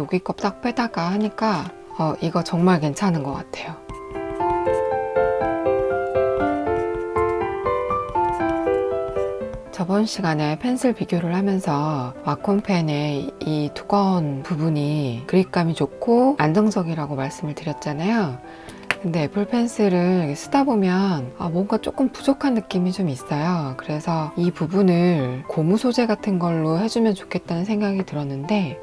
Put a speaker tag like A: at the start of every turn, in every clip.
A: 여기 거딱 빼다가 하니까 어, 이거 정말 괜찮은 것 같아요. 저번 시간에 펜슬 비교를 하면서 와콘펜의 이 두꺼운 부분이 그립감이 좋고 안정적이라고 말씀을 드렸잖아요. 근데 애플 펜슬을 쓰다 보면 아, 뭔가 조금 부족한 느낌이 좀 있어요. 그래서 이 부분을 고무 소재 같은 걸로 해주면 좋겠다는 생각이 들었는데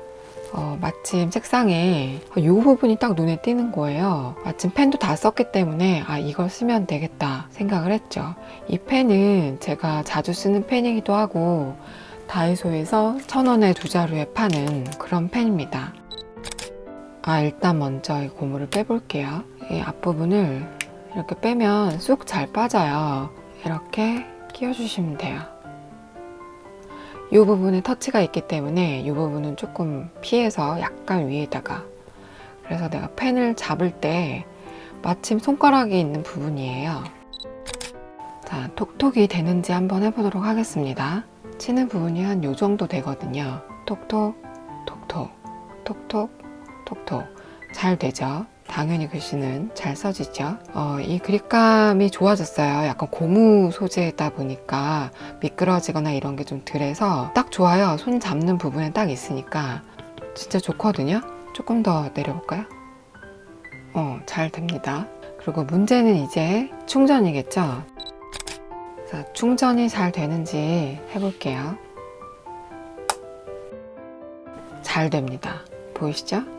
A: 어, 마침 책상에 이 부분이 딱 눈에 띄는 거예요. 마침 펜도 다 썼기 때문에 아 이걸 쓰면 되겠다 생각을 했죠. 이 펜은 제가 자주 쓰는 펜이기도 하고 다이소에서 천 원에 두 자루에 파는 그런 펜입니다. 아 일단 먼저 이 고무를 빼볼게요. 이 앞부분을 이렇게 빼면 쑥 잘 빠져요. 이렇게 끼워주시면 돼요. 이 부분에 터치가 있기 때문에 이 부분은 조금 피해서 약간 위에다가 그래서 내가 펜을 잡을 때 마침 손가락이 있는 부분이에요. 자, 톡톡이 되는지 한번 해보도록 하겠습니다. 치는 부분이 한 요 정도 되거든요. 톡톡, 톡톡, 톡톡, 톡톡. 잘 되죠? 당연히 글씨는 잘 써지죠. 어, 이 그립감이 좋아졌어요. 약간 고무 소재다 보니까 미끄러지거나 이런 게 좀 덜해서 딱 좋아요. 손 잡는 부분에 딱 있으니까 진짜 좋거든요. 조금 더 내려볼까요? 어, 잘 됩니다. 그리고 문제는 이제 충전이겠죠? 자, 충전이 잘 되는지 해볼게요. 잘 됩니다. 보이시죠?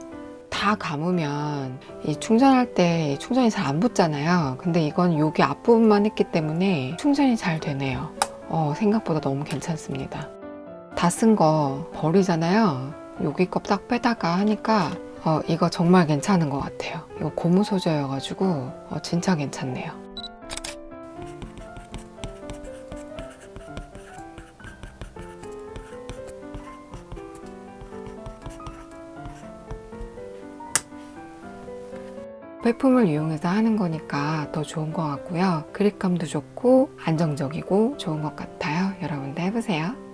A: 다 감으면 이 충전할 때 충전이 잘 안 붙잖아요. 근데 이건 여기 앞부분만 했기 때문에 충전이 잘 되네요. 어, 생각보다 너무 괜찮습니다. 다 쓴 거 버리잖아요. 여기 거딱 빼다가 하니까 어, 이거 정말 괜찮은 것 같아요. 이거 고무 소재여가지고 어, 진짜 괜찮네요. 제품을 이용해서 하는 거니까 더 좋은 것 같고요. 그립감도 좋고 안정적이고 좋은 것 같아요. 여러분도 해보세요.